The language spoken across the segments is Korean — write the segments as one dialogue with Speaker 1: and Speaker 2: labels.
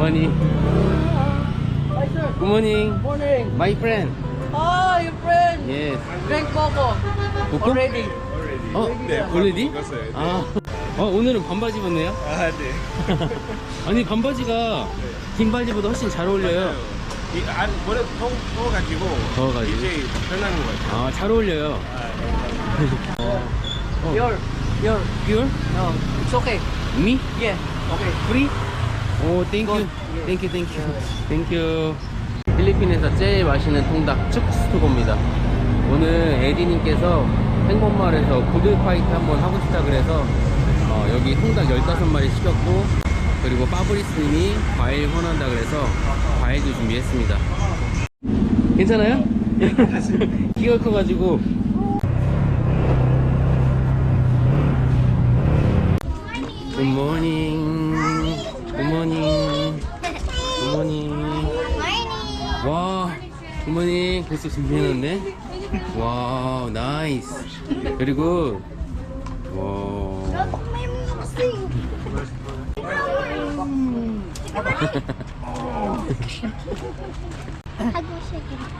Speaker 1: morning. Good morning.
Speaker 2: Morning.
Speaker 1: My friend.
Speaker 2: Oh, your friend.
Speaker 1: Yes.
Speaker 2: Drink coco.
Speaker 1: Coco?
Speaker 2: Already.
Speaker 1: 어,
Speaker 3: 네,
Speaker 1: already?
Speaker 3: 먹었어요.
Speaker 1: 아, 어, 오늘은 반바지 입었네요.
Speaker 3: 아, 네.
Speaker 1: 아니 반바지가 긴 바지보다 훨씬 잘 어울려요.
Speaker 3: 이 안, 머리 더워, 더워가지고.
Speaker 1: 더워가지고.
Speaker 3: 이제 편한 것 같아요.
Speaker 1: 아, 잘 어울려요. 어,
Speaker 2: Your. Your.
Speaker 1: pure?
Speaker 2: No. It's okay.
Speaker 1: Me?
Speaker 2: Yeah. Okay.
Speaker 1: Free? 오, 땡큐. 땡큐, 땡큐. 땡큐. 필리핀에서 제일 맛있는 통닭 축스투고입니다. 오늘 에디님께서 행복마을에서 구들 파이트 한번 하고 싶다 그래서 어, 여기 통닭 15마리 시켰고 그리고 파브리스님이 과일 원한다 그래서 과일도 준비했습니다. 괜찮아요? 키가 커가지고 굿모닝 굿모닝 굿모닝 와 굿모닝 벌써 준비해놨네. 와 나이스. 그리고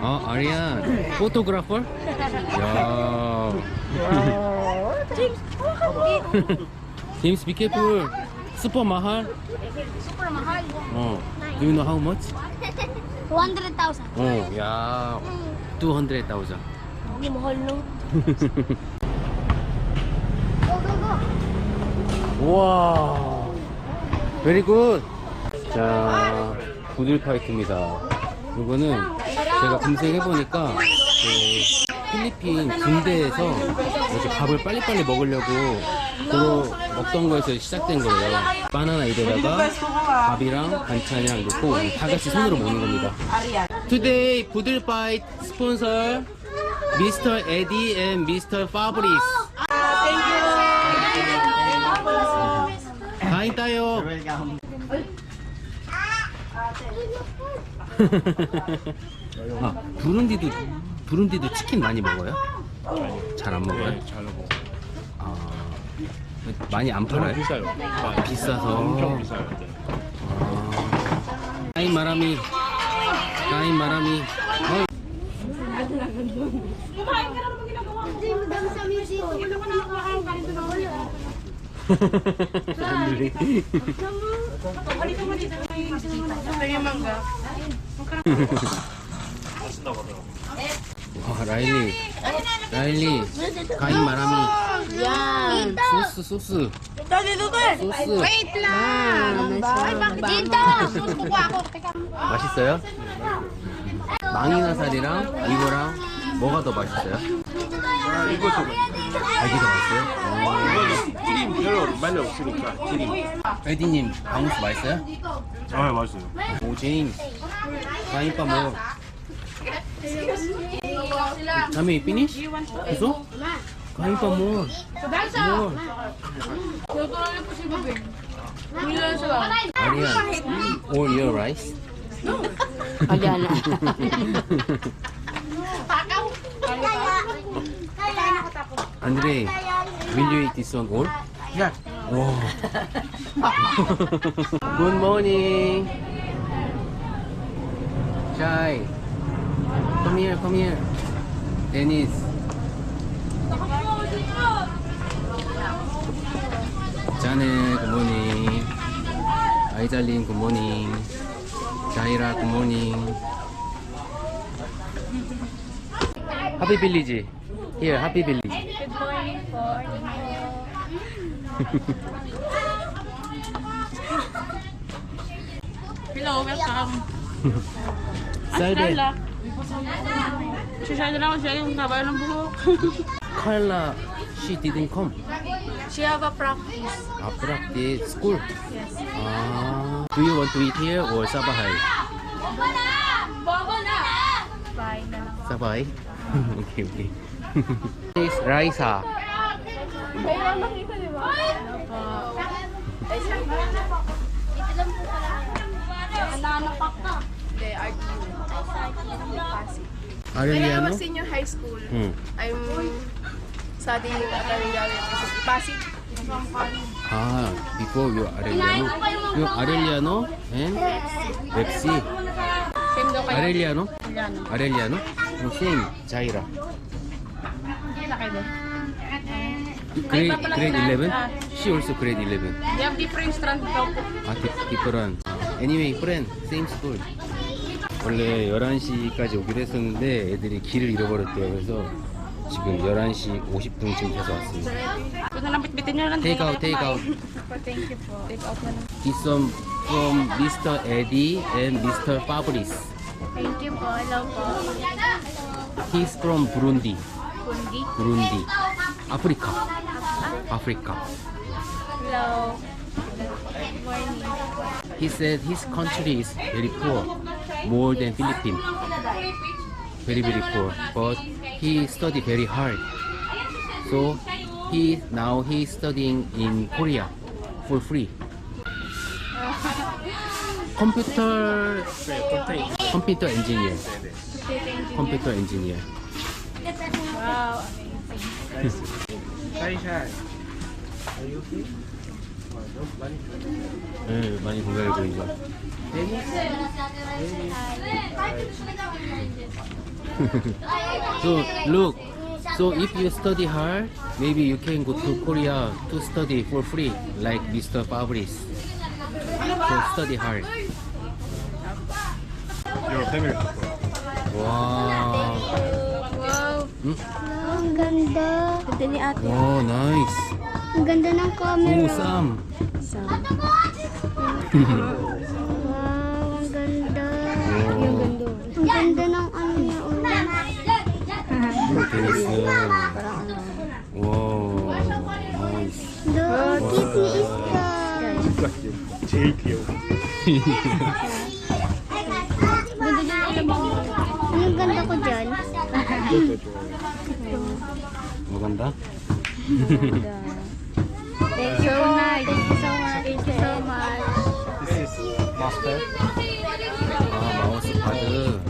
Speaker 1: 와아 아리안. 포토그래퍼? 야 제임스 슈퍼 마할
Speaker 4: Super mahal.
Speaker 1: 어 Do you know how much?
Speaker 4: 200,000.
Speaker 1: 어, 야, 200,000.
Speaker 4: Hindi mahal no. Go, go, go.
Speaker 1: 우와, very good. 자, 구들 파이트입니다. 이거는 제가 검색해 보니까 그 필리핀 군대에서 이렇게 밥을 빨리빨리 먹으려고 그로 먹던 거에서 시작된 거예요. 바나나 입에다가 밥이랑 반찬이랑 넣고 다 같이 손으로 먹는 겁니다. Today, 구들 파이트 스폰서 Mr. Eddie and Mr. Fabrice. kain tayo. 아, 부룬디도 부룬디도 치킨 많이 먹어요? 잘 안 먹어요?
Speaker 3: 네, 잘 먹어.
Speaker 1: 아, 많이 안 팔아요?
Speaker 3: 비싸요. 아,
Speaker 1: 비싸서.
Speaker 3: 엄청 비싸요. 네.
Speaker 1: 아, 까인 마라미, 까인 마라미. 어,
Speaker 4: music.
Speaker 1: 사람들이. 와 라일리, 라일리, 까인 마라미.
Speaker 4: Yan.
Speaker 1: 소스 소스. 소스.
Speaker 4: Dito. Kukuha ako. Teka.
Speaker 1: 맛있어요? 망이나살이랑 이거랑 뭐가 더 맛있어요?
Speaker 3: 아, 이것도
Speaker 1: 달기 더 맛있어요?
Speaker 3: 튀김 별로 많이 없으니까 튀김.
Speaker 1: 어. 에디님 방울수 맛있어요?
Speaker 3: 아, 맛있어요.
Speaker 1: 오 제임스 가인빠 뭐다 음에 finish? 계속? 가인빠 뭐 뭐? 아리안 all your rice?
Speaker 2: Aliana.
Speaker 1: 안드레 will you eat this one all?
Speaker 3: 야,
Speaker 1: 와. Good morning. Chai. Come here, come here. Dennis. Janet, good morning. Aijalin, good morning. Jaira, good morning. Happy Village. Here, Happy Village.
Speaker 5: Hello, welcome.
Speaker 1: Salve.
Speaker 5: Carla. Siya na lang siya yung kabayo ng buhok.
Speaker 1: Carla, she didn't come.
Speaker 5: She have a practice.
Speaker 1: 아, 프락티 school.
Speaker 5: Yes.
Speaker 1: 아, do you want to eat here or Sabahai?
Speaker 5: Bye na.
Speaker 1: Sabahai? okay, okay. This Raisa.
Speaker 6: the RTU of Pasig. When I
Speaker 1: ano?
Speaker 6: was senior high school,
Speaker 1: Hmm.
Speaker 6: I'm studying at ah, Arellano University. Pasig.
Speaker 1: Ah, before you Arellano. You Arellano and Pepsi.
Speaker 5: Same daw kayo.
Speaker 1: Arellano?
Speaker 5: Arellano?
Speaker 1: Oh, same. Jaira. Grade, grade 11? She also grade 11.
Speaker 5: They have different strand daw po.
Speaker 1: Ah, di- different. Ah, anyway, friend, same school. 원래 11시까지 오기로 했었는데 애들이 길을 잃어버렸대요. 그래서 지금 11시 50분쯤 돼서 왔습니다.
Speaker 5: Na lang.
Speaker 1: This one from Mr. Eddie and Mr. Fabrice.
Speaker 6: Thank you po. Hello po.
Speaker 1: He's from Burundi.
Speaker 6: Kundi.
Speaker 1: Burundi. 아프리카. 아프리카.
Speaker 6: Hello. Good morning.
Speaker 1: He said his country is very poor, more than Philippines. Very very poor, but he studied very hard. So he now he's studying in Korea for free. Computer computer engineer. Computer engineer.
Speaker 6: Wow.
Speaker 1: 네, 많이 건강해 보이죠. so look, so if you study hard, maybe you can go to Korea to study for free, like Mr. Fabrice. So study hard.
Speaker 3: Your family.
Speaker 1: Wow.
Speaker 6: Wow.
Speaker 1: Hmm?
Speaker 4: Ang ganda.
Speaker 6: Ganda ni ate.
Speaker 1: Wow, nice.
Speaker 4: Ganda ng camera.
Speaker 1: Oh, Sam. Sam.
Speaker 4: wow, ang ganda. Oh. Yung ganda. Ang ganda ng ano niya.
Speaker 1: Yes, Wow. Nice.
Speaker 4: The wow.
Speaker 3: kitty is the... Take you.
Speaker 4: Ang ganda ko dyan.
Speaker 1: Maganda? Maganda.
Speaker 6: Thank you so much. Thank you so much. Thank you so much.
Speaker 3: This is master.
Speaker 1: 아, 마우스 파드.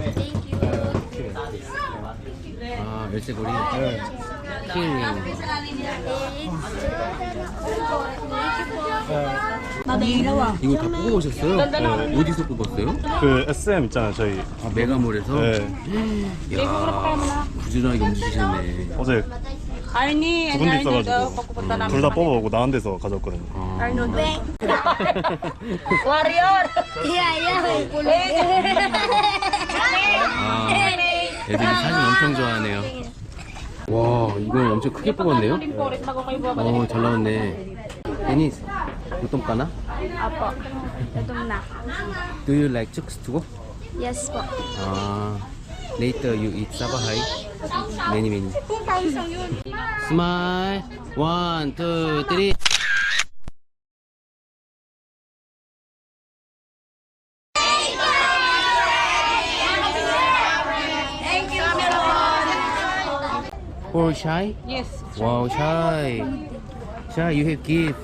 Speaker 1: 아, 열쇠고리. 키링. 이거 다 뽑아오셨어요? 네. 어디서 뽑았어요?
Speaker 3: 그 SM 있잖아요 저희.
Speaker 1: 아, 메가몰에서?
Speaker 3: 네.
Speaker 1: 이야, 부지런하게 움직이셨네.
Speaker 3: 어제
Speaker 5: Arnie
Speaker 3: 두
Speaker 5: and
Speaker 3: 군데 있어가지고
Speaker 5: pagpupunta namin.
Speaker 3: 둘다 뽑아오고 나은 데서 가져왔거든요.
Speaker 1: 아,
Speaker 5: Arnold. Warrior!
Speaker 4: Yeah, yeah.
Speaker 1: 아, 애들이 사진 엄청 좋아하네요. 와, 이건 엄청 크게 뽑았네요? 어, 잘 나왔네. ka na?
Speaker 6: Apo. Gutom na.
Speaker 1: Do you like chooks to go?
Speaker 6: Yes po.
Speaker 1: 아, later you eat sabahai? Many, many. Smile. One, two, three. For shy?
Speaker 5: Yes.
Speaker 1: Wow, shy. Shy, you have gift.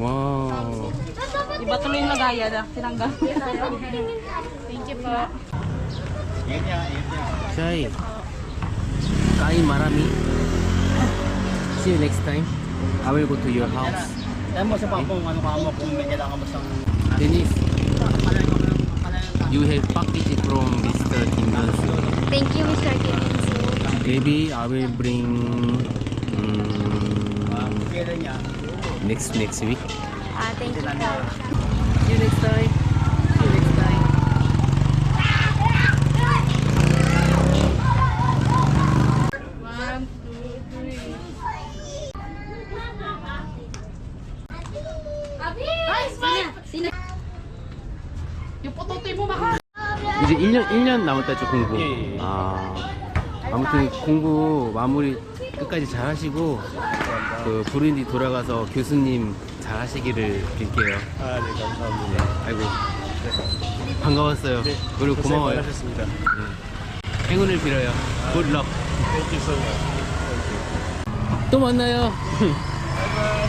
Speaker 1: Wow.
Speaker 5: Iba tuloy yung lagaya na. Tinanggal.
Speaker 6: Thank you po.
Speaker 1: Shy. Kain marami. See you next time. I will go to your house.
Speaker 2: Alam mo sa papong ano ka mo kung may kailangan mo sang
Speaker 1: Dennis, you have package from Mr. Kim
Speaker 6: Thank you, Mr. Kiminsu.
Speaker 1: Maybe I will bring um, next next week.
Speaker 6: Ah, thank you.
Speaker 1: See you next time. 이제 1년 1년 남았다죠 공부.
Speaker 2: 예, 예.
Speaker 1: 아 아무튼 공부 마무리 끝까지 잘 하시고 그 부르ndi 돌아가서 교수님 잘 하시기를 빌게요.
Speaker 3: 아, 네, 감사합니다.
Speaker 1: 아이고 반가웠어요. 그리고 고마워요.
Speaker 3: 하셨습니다.
Speaker 1: 행운을 빌어요. 굿 럭.
Speaker 3: Thank you so much.
Speaker 1: 또 만나요.